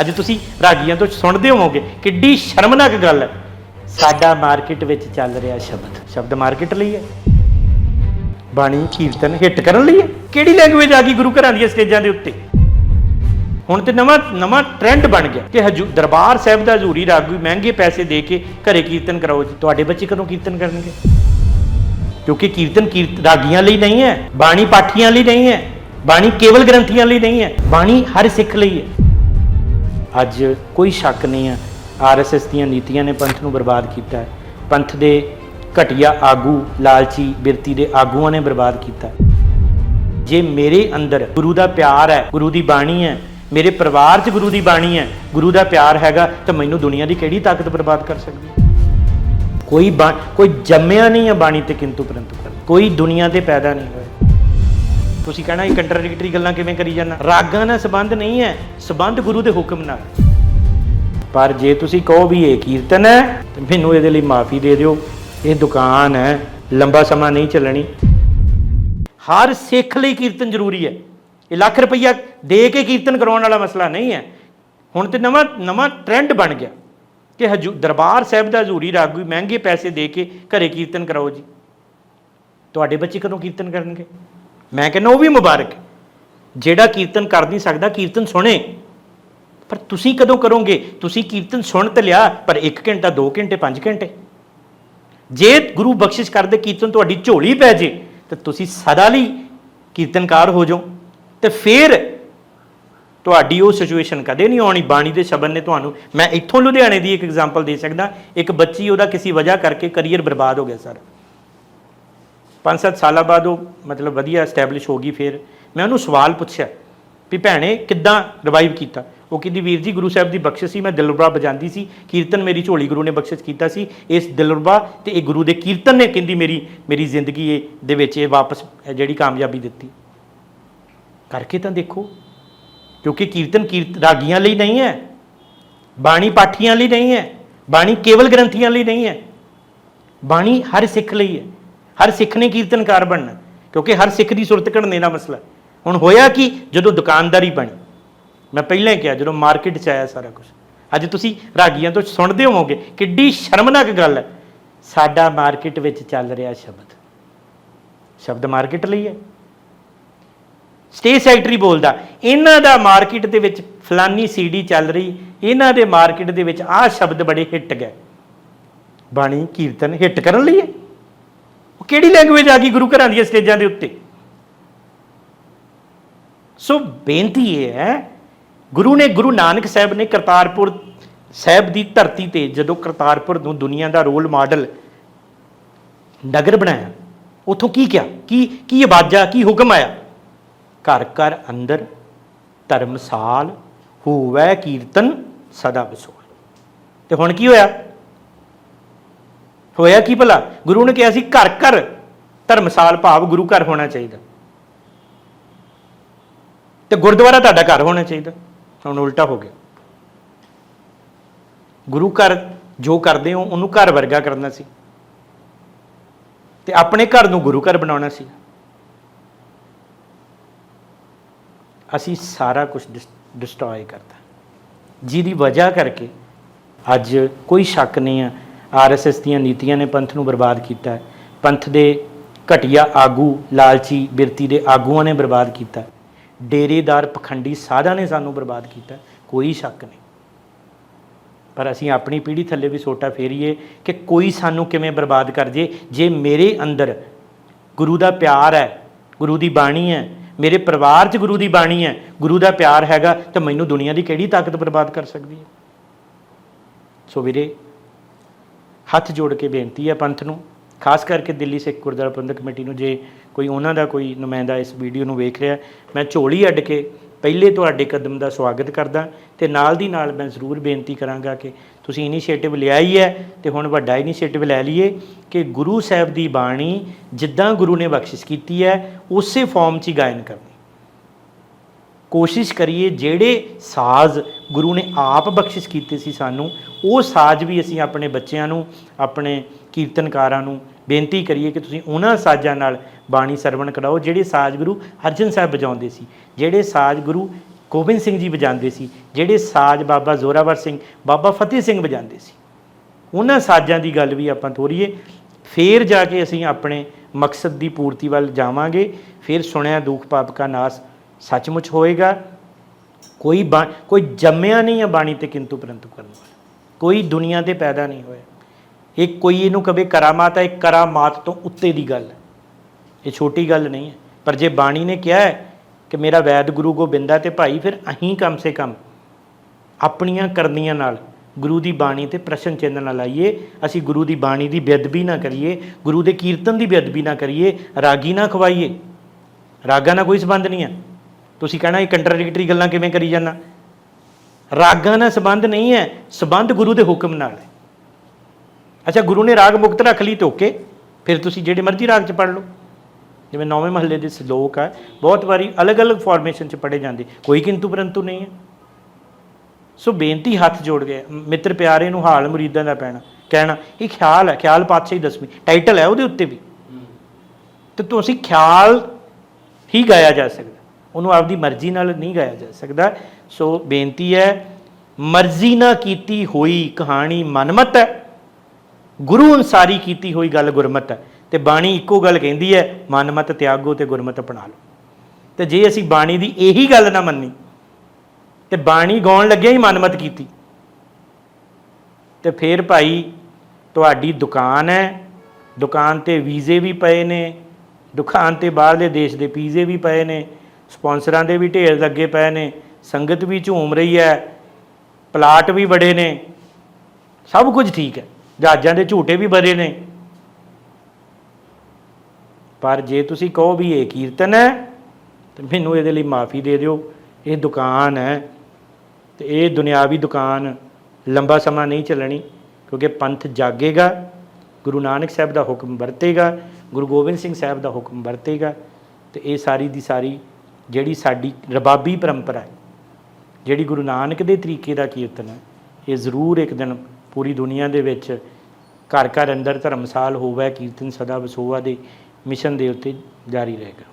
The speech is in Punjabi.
ਅੱਜ ਤੁਸੀਂ ਰਾਗੀਆਂ ਤੋਂ ਸੁਣਦੇ ਹੋਵੋਗੇ ਕਿੱਡੀ ਸ਼ਰਮਨਾਕ ਗੱਲ ਹੈ। ਸਾਡਾ ਮਾਰਕੀਟ ਵਿੱਚ ਚੱਲ ਰਿਹਾ ਸ਼ਬਦ। ਸ਼ਬਦ ਮਾਰਕੀਟ ਲਈ ਹੈ। ਬਾਣੀ ਕੀਰਤਨ ਹਿੱਟ ਕਰਨ ਲਈ ਹੈ। ਕਿਹੜੀ ਲੈਂਗੁਏਜ ਆ ਗਈ ਗੁਰੂ ਘਰਾਂ ਦੀਆਂ ਸਟੇਜਾਂ ਦੇ ਉੱਤੇ? ਹੁਣ ਤੇ ਨਵਾਂ ਨਵਾਂ ਟ੍ਰੈਂਡ ਬਣ ਗਿਆ ਕਿ ਹਜੂ, ਦਰਬਾਰ ਸਾਹਿਬ ਦਾ ਹਜ਼ੂਰੀ ਰਾਗੂ ਮਹਿੰਗੇ ਪੈਸੇ ਦੇ ਕੇ ਘਰੇ ਕੀਰਤਨ ਕਰਾਓ ਜੀ। ਤੁਹਾਡੇ ਬੱਚੇ ਕਦੋਂ ਕੀਰਤਨ ਕਰਨਗੇ? ਕਿਉਂਕਿ ਕੀਰਤਨ ਕੀਰਤ, ਰਾਗੀਆਂ ਲਈ ਨਹੀਂ ਹੈ, ਬਾਣੀ ਪਾਠੀਆਂ ਲਈ ਨਹੀਂ ਹੈ, ਬਾਣੀ ਕੇਵਲ ਗ੍ਰੰਥੀਆਂ ਲਈ ਨਹੀਂ ਹੈ, ਬਾਣੀ ਹਰ ਸਿੱਖ ਲਈ ਹੈ। ਅੱਜ ਕੋਈ ਸ਼ੱਕ ਨਹੀਂ ਹੈ ਆਰਐਸਐਸ ਦੀਆਂ ਨੀਤੀਆਂ ਨੇ ਪੰਥ ਨੂੰ ਬਰਬਾਦ ਕੀਤਾ ਹੈ। ਪੰਥ ਦੇ ਘਟੀਆ ਆਗੂ ਲਾਲਚੀ ਬਿਰਤੀ ਦੇ ਆਗੂਆਂ ਨੇ ਬਰਬਾਦ ਕੀਤਾ ਜੇ ਮੇਰੇ ਅੰਦਰ ਗੁਰੂ ਦਾ ਪਿਆਰ ਹੈ, ਗੁਰੂ ਦੀ ਬਾਣੀ ਹੈ, ਮੇਰੇ ਪਰਿਵਾਰ 'ਚ ਗੁਰੂ ਦੀ ਬਾਣੀ ਹੈ, ਗੁਰੂ ਦਾ ਪਿਆਰ ਹੈਗਾ, ਤਾਂ ਮੈਨੂੰ ਦੁਨੀਆ ਦੀ ਕਿਹੜੀ ਤਾਕਤ ਬਰਬਾਦ ਕਰ ਸਕਦੀ ਕੋਈ ਬਾ- ਕੋਈ ਜੰਮਿਆ ਨਹੀਂ ਹੈ ਬਾਣੀ ਤੇ, ਕਿੰਤੂ ਪਰੰਤੂ। ਕੋਈ ਦੁਨੀਆ ਤੇ ਪੈਦਾ ਨਹੀਂ ਹੋਇਆ। ਤੁਸੀਂ ਕਹਿਣਾ ਇਹ ਕੰਟਰਡਿਕਟਰੀ ਗੱਲਾਂ ਕਿਵੇਂ ਕਰੀ ਜਾਂਦਾ ਰਾਗਾਂ ਨਾਲ ਸੰਬੰਧ ਨਹੀਂ ਹੈ, ਸੰਬੰਧ ਗੁਰੂ ਦੇ ਹੁਕਮ ਨਾਲ। ਪਰ ਜੇ ਤੁਸੀਂ ਕਹੋ ਵੀ ਇਹ ਕੀਰਤਨ ਹੈ, ਤੇ ਮੈਨੂੰ ਇਹਦੇ ਲਈ ਮਾਫੀ ਦੇ ਦਿਓ। ਇਹ ਦੁਕਾਨ ਹੈ, ਲੰਬਾ ਸਮਾਂ ਨਹੀਂ ਚੱਲਣੀ। ਹਰ ਸਿੱਖ ਲਈ ਕੀਰਤਨ ਜ਼ਰੂਰੀ ਹੈ। ਇਹ ਲੱਖ ਰੁਪਈਆ ਦੇ ਕੇ ਕੀਰਤਨ ਕਰਾਉਣ ਵਾਲਾ ਮਸਲਾ ਨਹੀਂ ਹੈ। ਹੁਣ ਤੇ ਨਵਾਂ ਨਵਾਂ ਟ੍ਰੈਂਡ ਬਣ ਗਿਆ ਕਿ ਹਜੂ, ਦਰਬਾਰ ਸਾਹਿਬ ਦਾ ਹਜ਼ੂਰੀ ਰਾਗੂ ਮਹਿੰਗੇ ਪੈਸੇ ਦੇ ਕੇ ਘਰੇ ਕੀਰਤਨ ਕਰਾਓ ਜੀ। ਤੁਹਾਡੇ ਬੱਚੇ ਕਦੋਂ ਕੀਰਤਨ ਕਰਨਗੇ? ਮੈਂ ਕਹਿੰਦਾ ਉਹ ਵੀ ਮੁਬਾਰਕ ਜਿਹੜਾ ਕੀਰਤਨ ਕਰ ਨਹੀਂ ਸਕਦਾ, ਕੀਰਤਨ ਸੁਣੇ। ਪਰ ਤੁਸੀਂ ਕਦੋਂ ਕਰੋਗੇ? ਤੁਸੀਂ ਕੀਰਤਨ ਸੁਣ ਤੇ ਲਿਆ, ਪਰ 1 ਘੰਟਾ 2 ਘੰਟੇ 5 ਘੰਟੇ। ਜੇ ਗੁਰੂ ਬਖਸ਼ਿਸ਼ ਕਰਦੇ, ਕੀਰਤਨ ਤੁਹਾਡੀ ਝੋਲੀ ਪੈ ਜੇ, ਤਾਂ ਤੁਸੀਂ ਸਦਾ ਲਈ ਕੀਰਤਨਕਾਰ ਹੋ ਜਾਓ। ਤੇ ਫਿਰ ਤੁਹਾਡੀ ਉਹ ਸਿਚੁਏਸ਼ਨ ਕਦੇ ਨਹੀਂ ਆਉਣੀ। ਬਾਣੀ ਦੇ ਸ਼ਬਦ ਨੇ ਤੁਹਾਨੂੰ, ਮੈਂ ਇੱਥੋਂ ਲੁਧਿਆਣੇ ਦੀ ਇੱਕ ਐਗਜ਼ਾਮਪਲ ਦੇ ਸਕਦਾ। ਇੱਕ ਬੱਚੀ ਉਹਦਾ ਕਿਸੇ ਵਜ੍ਹਾ ਕਰਕੇ ਕੈਰੀਅਰ ਬਰਬਾਦ ਹੋ ਗਿਆ ਸਰ 5-7 ਸਾਲਾਂ ਬਾਅਦ ਉਹ ਮਤਲਬ ਵਧੀਆ ਐਸਟੈਬਲਿਸ਼ ਹੋ ਗਈ ਫਿਰ। ਮੈਂ ਉਹਨੂੰ ਸਵਾਲ ਪੁੱਛਿਆ ਵੀ ਭੈਣੇ ਕਿੱਦਾਂ ਰਿਵਾਈਵ ਕੀਤਾ? ਉਹ ਕਹਿੰਦੀ, ਵੀਰ ਜੀ, ਗੁਰੂ ਸਾਹਿਬ ਦੀ ਬਖਸ਼ਿਸ਼ ਸੀ, ਮੈਂ ਦਿਲਰਬਾ ਵਜਾਉਂਦੀ ਸੀ। ਕੀਰਤਨ ਮੇਰੀ ਝੋਲੀ ਗੁਰੂ ਨੇ ਬਖਸ਼ਿਸ਼ ਕੀਤਾ ਸੀ। ਇਸ ਦਿਲਰਬਾ ਤੇ ਇਹ ਗੁਰੂ ਦੇ ਕੀਰਤਨ ਨੇ ਕਹਿੰਦੀ ਮੇਰੀ ਮੇਰੀ ਜ਼ਿੰਦਗੀ ਇਹ ਦੇ ਵਿੱਚ ਇਹ ਵਾਪਸ ਜਿਹੜੀ ਕਾਮਯਾਬੀ ਦਿੱਤੀ। ਕਰਕੇ ਤਾਂ ਦੇਖੋ, ਕਿਉਂਕਿ ਕੀਰਤਨ ਕੀਰਤ ਰਾਗੀਆਂ ਲਈ ਨਹੀਂ ਹੈ, ਬਾਣੀ ਪਾਠੀਆਂ ਲਈ ਨਹੀਂ ਹੈ, ਬਾਣੀ ਕੇਵਲ ਗ੍ਰੰਥੀਆਂ ਲਈ ਨਹੀਂ ਹੈ, ਬਾਣੀ ਹਰ ਸਿੱਖ ਲਈ ਹੈ। ਹਰ ਸਿੱਖ ਨੇ ਕੀਰਤਨਕਾਰ ਬਣਨਾ, ਕਿਉਂਕਿ ਹਰ ਸਿੱਖ ਦੀ ਸੁਰਤ ਘੜਨੇ ਦਾ ਮਸਲਾ ਹੁਣ ਹੋਇਆ ਕਿ? ਜਦੋਂ ਦੁਕਾਨਦਾਰੀ ਬਣੀ, ਮੈਂ ਪਹਿਲਾਂ ਹੀ ਕਿਹਾ, ਜਦੋਂ ਮਾਰਕੀਟ 'ਚ ਆਇਆ ਸਾਰਾ ਕੁਝ ਅੱਜ ਤੁਸੀਂ ਰਾਗੀਆਂ ਤੋਂ ਸੁਣਦੇ ਹੋਵੋਗੇ, ਕਿੱਡੀ ਸ਼ਰਮਨਾਕ ਗੱਲ ਹੈ। ਸਾਡਾ ਮਾਰਕੀਟ ਵਿੱਚ ਚੱਲ ਰਿਹਾ ਸ਼ਬਦ। ਸ਼ਬਦ ਮਾਰਕੀਟ ਲਈ ਹੈ। ਸਟੇ ਸੈਕਟਰੀ ਬੋਲਦਾ, ਇਹਨਾਂ ਦਾ ਮਾਰਕੀਟ ਦੇ ਵਿੱਚ ਫਲਾਨੀ ਸੀਡੀ ਚੱਲ ਰਹੀ, ਇਹਨਾਂ ਦੇ ਮਾਰਕੀਟ ਦੇ ਵਿੱਚ ਆਹ ਸ਼ਬਦ ਬੜੇ ਹਿੱਟ ਗਏ। ਬਾਣੀ ਕੀਰਤਨ ਹਿੱਟ ਕਰਨ ਲਈ ਹੈ। ਕਿਹੜੀ ਲੈਂਗੁਏਜ ਆ ਗਈ ਗੁਰੂ ਘਰਾਂ ਦੀਆਂ ਸਟੇਜਾਂ ਦੇ ਉੱਤੇ? ਸੋ ਬੇਨਤੀ ਇਹ ਹੈ, ਗੁਰੂ ਨੇ ਗੁਰੂ ਨਾਨਕ ਸਾਹਿਬ ਨੇ ਕਰਤਾਰਪੁਰ ਸਾਹਿਬ ਦੀ ਧਰਤੀ ਤੇ ਜਦੋਂ ਕਰਤਾਰਪੁਰ ਨੂੰ ਦੁਨੀਆ ਦਾ ਰੋਲ ਮਾਡਲ ਨਗਰ ਬਣਾਇਆ, ਉਥੋਂ ਕੀ ਕਿਹਾ? ਕੀ ਕੀ ਆਵਾਜ਼ਾਂ, ਕੀ ਹੁਕਮ ਆਇਆ? ਘਰ ਘਰ ਅੰਦਰ ਧਰਮਸਾਲ ਹੋਵੇ ਕੀਰਤਨ ਸਦਾ ਵਿਸੋਲ ਤੇ ਹੁਣ ਕੀ ਹੋਇਆ? ਹੋਇਆ ਕੀ ਭਲਾ? ਗੁਰੂ ਨੇ ਕਿਹਾ ਸੀ, ਘਰ ਘਰ ਧਰਮਸਾਲ ਭਾਵ ਗੁਰੂ ਘਰ ਹੋਣਾ ਚਾਹੀਦਾ। ਤੇ ਗੁਰਦੁਆਰਾ ਤੁਹਾਡਾ ਘਰ ਹੋਣਾ ਚਾਹੀਦਾ। ਹੁਣ ਉਲਟਾ ਹੋ ਗਿਆ। ਗੁਰੂ ਘਰ ਜੋ ਕਰਦੇ ਹੋ, ਉਹਨੂੰ ਘਰ ਵਰਗਾ ਕਰਨਾ ਸੀ। ਤੇ ਆਪਣੇ ਘਰ ਨੂੰ ਗੁਰੂ ਘਰ ਬਣਾਉਣਾ ਸੀ। ਅਸੀਂ ਸਾਰਾ ਕੁਝ ਡਿਸਟਰੋਏ ਕਰਤਾ। ਜਿਹਦੀ ਵਜ੍ਹਾ ਕਰਕੇ ਅੱਜ ਕੋਈ ਸ਼ੱਕ ਨਹੀਂ ਹੈ ਆਰਐਸਐਸ ਦੀਆਂ ਨੀਤੀਆਂ ਨੇ ਪੰਥ ਨੂੰ ਬਰਬਾਦ ਕੀਤਾ ਹੈ। ਪੰਥ ਦੇ ਘਟੀਆ ਆਗੂ, ਲਾਲਚੀ ਬਿਰਤੀ ਦੇ ਆਗੂਆਂ ਨੇ ਬਰਬਾਦ ਕੀਤਾ ਡੇਰੇਦਾਰ ਪਖੰਡੀ ਸਾਧਾਂ ਨੇ ਸਾਨੂੰ ਬਰਬਾਦ ਕੀਤਾ ਕੋਈ ਸ਼ੱਕ ਨਹੀਂ। ਪਰ ਅਸੀਂ ਆਪਣੀ ਪੀੜ੍ਹੀ ਥੱਲੇ ਵੀ ਸੋਟਾ ਫੇਰੀਏ ਕਿ ਕੋਈ ਸਾਨੂੰ ਕਿਵੇਂ ਬਰਬਾਦ ਕਰ ਜੇ। ਜੇ ਮੇਰੇ ਅੰਦਰ ਗੁਰੂ ਦਾ ਪਿਆਰ ਹੈ, ਗੁਰੂ ਦੀ ਬਾਣੀ ਹੈ, ਮੇਰੇ ਪਰਿਵਾਰ 'ਚ ਗੁਰੂ ਦੀ ਬਾਣੀ ਹੈ, ਗੁਰੂ ਦਾ ਪਿਆਰ ਹੈਗਾ, ਤਾਂ ਮੈਨੂੰ ਦੁਨੀਆ ਦੀ ਕਿਹੜੀ ਤਾਕਤ ਬਰਬਾਦ ਕਰ ਸਕਦੀ ਹੈ? ਸੋ ਵੀਰੇ ਹੱਥ ਜੋੜ ਕੇ ਬੇਨਤੀ ਹੈ ਪੰਥ ਨੂੰ, ਖਾਸ ਕਰਕੇ ਦਿੱਲੀ ਸਿੱਖ ਗੁਰਦੁਆਰਾ ਪ੍ਰਬੰਧਕ ਕਮੇਟੀ ਨੂੰ, ਜੇ ਕੋਈ ਉਹਨਾਂ ਦਾ ਕੋਈ ਨੁਮਾਇੰਦਾ ਇਸ ਵੀਡੀਓ ਨੂੰ ਵੇਖ ਰਿਹਾ ਮੈਂ ਝੋਲੀ ਅੱਡ ਕੇ ਪਹਿਲੇ ਤੁਹਾਡੇ ਕਦਮ ਦਾ ਸਵਾਗਤ ਕਰਦਾ ਤੇ ਨਾਲ ਦੀ ਨਾਲ ਮੈਂ ਜ਼ਰੂਰ ਬੇਨਤੀ ਕਰਾਂਗਾ ਕਿ ਤੁਸੀਂ ਇਨੀਸ਼ੀਏਟਿਵ ਲਿਆ ਹੀ ਹੈ ਤੇ ਹੁਣ ਵੱਡਾ ਇਨੀਸ਼ੀਏਟਿਵ ਲੈ ਲਈਏ ਕਿ ਗੁਰੂ ਸਾਹਿਬ ਦੀ ਬਾਣੀ ਜਿੱਦਾਂ ਗੁਰੂ ਨੇ ਬਖਸ਼ਿਸ਼ ਕੀਤੀ ਹੈ, ਉਸੇ ਫਾਰਮ 'ਚ ਹੀ ਗਾਇਨ ਕਰਨੀ ਕੋਸ਼ਿਸ਼ ਕਰੀਏ ਜਿਹੜੇ ਸਾਜ਼ ਗੁਰੂ ਨੇ ਆਪ ਬਖਸ਼ਿਸ਼ ਕੀਤੇ ਸੀ ਸਾਨੂੰ, ਉਹ ਸਾਜ਼ ਵੀ ਅਸੀਂ ਆਪਣੇ ਬੱਚਿਆਂ ਨੂੰ, ਆਪਣੇ ਕੀਰਤਨਕਾਰਾਂ ਨੂੰ ਬੇਨਤੀ ਕਰੀਏ ਕਿ ਤੁਸੀਂ ਉਹਨਾਂ ਸਾਜ਼ਾਂ ਨਾਲ ਬਾਣੀ ਸਰਵਣ ਕਰਾਓ ਜਿਹੜੇ ਸਾਜ਼ ਗੁਰੂ ਅਰਜਨ ਸਾਹਿਬ ਵਜਾਉਂਦੇ ਸੀ, ਜਿਹੜੇ ਸਾਜ਼ ਗੁਰੂ ਗੋਬਿੰਦ ਸਿੰਘ ਜੀ ਵਜਾਉਂਦੇ ਸੀ, ਜਿਹੜੇ ਸਾਜ਼ ਬਾਬਾ ਜ਼ੋਰਾਵਰ ਸਿੰਘ, ਬਾਬਾ ਫਤਿਹ ਸਿੰਘ ਵਜਾਉਂਦੇ ਸੀ। ਉਹਨਾਂ ਸਾਜ਼ਾਂ ਦੀ ਗੱਲ ਵੀ ਆਪਾਂ ਤੋਰੀਏ, ਫੇਰ ਜਾ ਕੇ ਅਸੀਂ ਆਪਣੇ ਮਕਸਦ ਦੀ ਪੂਰਤੀ ਵੱਲ ਜਾਵਾਂਗੇ, ਫਿਰ ਸੁਣਿਆ ਦੁੱਖ ਪਾਪ ਕਾ ਨਾਸ ਸੱਚਮੁੱਚ ਹੋਏਗਾ? ਕੋਈ ਬਾ- ਕੋਈ ਜੰਮਿਆ ਨਹੀਂ ਹੈ ਬਾਣੀ ਤੇ ਕਿੰਤੂ ਪਰੰਤੂ ਕਰਨ ਵਾਲਾ। ਕੋਈ ਦੁਨੀਆ ਤੇ ਪੈਦਾ ਨਹੀਂ ਹੋਇਆ। ਇਹ ਕੋਈ ਇਹਨੂੰ ਕਵੇ ਕਰਾਮਾਤ ਹੈ ਇਹ ਕਰਾਮਾਤ ਤੋਂ ਉੱਤੇ ਦੀ ਗੱਲ ਹੈ। ਇਹ ਛੋਟੀ ਗੱਲ ਨਹੀਂ ਹੈ। ਪਰ ਜੇ ਬਾਣੀ ਨੇ ਕਿਹਾ ਹੈ ਕਿ ਮੇਰਾ ਵੈਦ ਗੁਰੂ ਗੋਬਿੰਦਾ ਤੇ ਭਾਈ ਫਿਰ ਅਹੀਂ ਕਮ ਸੇ ਕਮ ਆਪਣੀਆਂ ਕਰਨੀਆਂ ਨਾਲ ਗੁਰੂ ਦੀ ਬਾਣੀ ਤੇ ਪ੍ਰਸ਼ਨ ਚਿੰਨ੍ਹ ਨਾ ਲਾਈਏ। ਅਸੀਂ ਗੁਰੂ ਦੀ ਬਾਣੀ ਦੀ ਬੇਅਦਬੀ ਨਾ ਕਰੀਏ। ਗੁਰੂ ਦੇ ਕੀਰਤਨ ਦੀ ਬੇਅਦਬੀ ਨਾ ਕਰੀਏ। ਰਾਗੀ ਨਾ ਖਵਾਈਏ। ਰਾਗਾਂ ਨਾਲ ਕੋਈ ਸੰਬੰਧ ਨਹੀਂ ਹੈ। ਤੁਸੀਂ ਕਹਿਣਾ ਇਹ ਕੰਟਰਡਿਕਟਰੀ ਗੱਲਾਂ ਕਿਵੇਂ ਕਰੀ ਜਾਂਦਾ ਰਾਗਾਂ ਨਾਲ ਸੰਬੰਧ ਨਹੀਂ ਹੈ ਸੰਬੰਧ ਗੁਰੂ ਦੇ ਹੁਕਮ ਨਾਲ ਹੈ। ਅੱਛਾ ਗੁਰੂ ਨੇ ਰਾਗ ਮੁਕਤ ਰੱਖ ਲਈ ਓਕੇ ਫਿਰ ਤੁਸੀਂ ਜਿਹੜੇ ਮਰਜ਼ੀ ਰਾਗ ਚ ਪੜ ਲਓ। ਜਿਵੇਂ ਨੌਵੇਂ ਮਹੱਲੇ ਦੇ ਸ਼ਲੋਕ ਹੈ ਬਹੁਤ ਵਾਰੀ ਅਲੱਗ-ਅਲੱਗ ਫਾਰਮੇਸ਼ਨ ਚ ਪੜੇ ਜਾਂਦੇ। ਕੋਈ ਕਿੰਤੂ ਪਰੰਤੂ ਨਹੀਂ ਹੈ। ਸੋ ਬੇਨਤੀ ਹੱਥ ਜੋੜ ਕੇ ਮਿੱਤਰ ਪਿਆਰੇ ਨੂੰ ਹਾਲ ਮੁਰੀਦਾਂ ਦਾ ਪੈਣਾ ਕਹਿਣਾ ਇਹ ਖਿਆਲ ਹੈ ਖਿਆਲ ਪਾਤਸ਼ਾਹੀ ਦਸਵੀਂ ਟਾਈਟਲ ਹੈ ਉਹਦੇ ਉੱਤੇ ਵੀ। ਤੇ ਤੁਸੀਂ ਖਿਆਲ ਹੀ ਗਾਇਆ ਜਾ ਸਕਦਾ। ਉਹਨੂੰ ਆਪਦੀ ਮਰਜ਼ੀ ਨਾਲ ਨਹੀਂ ਗਾਇਆ ਜਾ ਸਕਦਾ। ਸੋ ਬੇਨਤੀ ਹੈ, ਮਰਜ਼ੀ ਨਾ ਕੀਤੀ ਹੋਈ ਕਹਾਣੀ ਮਨਮਤ ਹੈ। ਗੁਰੂ ਅਨਸਾਰੀ ਕੀਤੀ ਹੋਈ ਗੱਲ ਗੁਰਮਤ ਹੈ। ਤੇ ਬਾਣੀ ਇੱਕੋ ਗੱਲ ਕਹਿੰਦੀ ਹੈ, ਮਨਮਤ ਤਿਆਗੋ ਤੇ ਗੁਰਮਤ ਅਪਣਾ ਲਓ। ਤੇ ਜੇ ਅਸੀਂ ਬਾਣੀ ਦੀ ਇਹੀ ਗੱਲ ਨਾ ਮੰਨੀ, ਤੇ ਬਾਣੀ ਗਾਉਣ ਲੱਗਿਆ ਹੀ ਮਨਮਤ ਕੀਤੀ। ਤੇ ਫਿਰ ਭਾਈ ਤੁਹਾਡੀ ਦੁਕਾਨ ਹੈ, ਦੁਕਾਨ ਤੇ ਵੀਜ਼ੇ ਵੀ ਪਏ ਨੇ, ਦੁਕਾਨ ਤੇ ਬਾਹਰਲੇ ਦੇਸ਼ ਦੇ ਪੀਜ਼ੇ ਵੀ ਪਏ ਨੇ ਸਪਾਂਸਰਾਂ ਦੇ ਵੀ ਢੇਰ ਲੱਗੇ ਪਏ ਨੇ, ਸੰਗਤ ਵੀ ਝੂਮ ਰਹੀ ਹੈ, ਪਲਾਟ ਵੀ ਬੜੇ ਨੇ, ਸਭ ਕੁਝ ਠੀਕ ਹੈ, ਜਹਾਜ਼ਾਂ ਦੇ ਝੂਟੇ ਵੀ ਬੜੇ ਨੇ। ਪਰ ਜੇ ਤੁਸੀਂ ਕਹੋ ਵੀ ਇਹ ਕੀਰਤਨ ਹੈ, ਤੇ ਮੈਨੂੰ ਇਹਦੇ ਲਈ ਮਾਫੀ ਦੇ ਦਿਓ, ਇਹ ਦੁਕਾਨ ਹੈ, ਤੇ ਇਹ ਦੁਨਿਆਵੀ ਦੁਕਾਨ ਲੰਬਾ ਸਮਾਂ ਨਹੀਂ ਚੱਲਣੀ, ਕਿਉਂਕਿ ਪੰਥ ਜਾਗੇਗਾ, ਗੁਰੂ ਨਾਨਕ ਸਾਹਿਬ ਦਾ ਹੁਕਮ ਵਰਤੇਗਾ, ਗੁਰੂ ਗੋਬਿੰਦ ਸਿੰਘ ਸਾਹਿਬ ਦਾ ਹੁਕਮ ਵਰਤੇਗਾ, ਤੇ ਇਹ ਸਾਰੀ ਦੀ ਸਾਰੀ ਜਿਹੜੀ ਸਾਡੀ ਰਬਾਬੀ ਪਰੰਪਰਾ ਹੈ, ਜਿਹੜੀ ਗੁਰੂ ਨਾਨਕ ਦੇ ਤਰੀਕੇ ਦਾ ਕੀਰਤਨ ਹੈ, ਇਹ ਜ਼ਰੂਰ ਇੱਕ ਦਿਨ ਪੂਰੀ ਦੁਨੀਆ ਦੇ ਵਿੱਚ ਘਰ ਘਰ ਅੰਦਰ ਧਰਮਸਾਲ ਹੋਵੇ, ਕੀਰਤਨ ਸਦਾ ਵਸੋਵਾ ਦੇ ਮਿਸ਼ਨ ਦੇ ਉੱਤੇ ਜਾਰੀ ਰਹੇਗਾ।